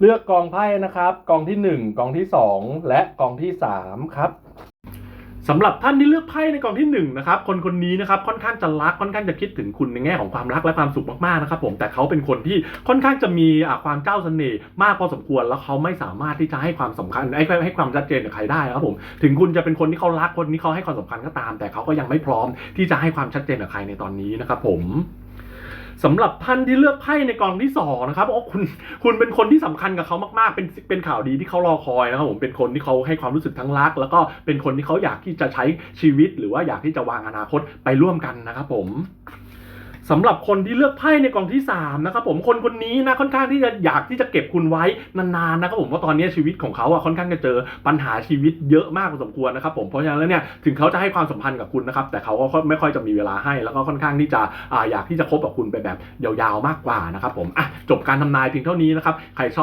เลือกกองไพ่นะครับ กองที่ 1 กองที่ 2 และกองที่ 3 ครับสำหรับท่านที่เลือกไพ่ในกองที่1นะครับคนคนนี้นะครับค่อนข้างจะรักค่อนข้างจะคิดถึงคุณในแง่ของความรักและความสุขมากๆนะครับผมแต่เขาเป็นคนที่ค่อนข้างจะมีะความเจ้าเสน่ห์มากพอสมควร แล้วเขาไม่สามารถที่จะให้ความสำคัญให้ให้ความชัดเจนกับใครได้ครับผมถึงคุณจะเป็นคนที่เขารักคนที่เขาให้ความสำคัญก็ตาม แต่เขาก็ยังไม่พร้อมที่จะให้ความชัดเจนกับใครในตอนนี้นะครับผม สำหรับท่านที่เลือกไพ่ในกองที่สองนะครับโอ้คุณคุณเป็นคนที่สำคัญกับเขามากๆ เป็นเป็นข่าวดีที่เขารอคอยนะครับผมเป็นคนที่เขาให้ความรู้สึกทั้งรัก แล้วก็เป็นคนที่เขาอยากที่จะใช้ชีวิต หรือว่าอยากที่จะวางอนาคตไปร่วมกันนะครับผม สำหรับคนที่เลือกไพ่ในกองที่3นะครับผมคนคนนี้นะค่อนข้างที่จะอยากที่จะเก็บคุณไว้นานๆนะครับผมเพราะตอนนี้ชีวิตของเขาอะค่อนข้างจะเจอปัญหาชีวิตเยอะมากพอสมควรนะครับผมเพราะฉะนั้นแล้วเนี่ยถึงเขาจะให้ความสัมพันธ์กับคุณนะครับแต่เขาก็ไม่ค่อยจะมีเวลาให้ แล้วก็ค่อนข้างที่จะออยากที่จะคบกับคุณไปแบบยาวๆมากกว่านะครับผมอะจบการทำนายเพียงเท่านี้นะครับใครชอบ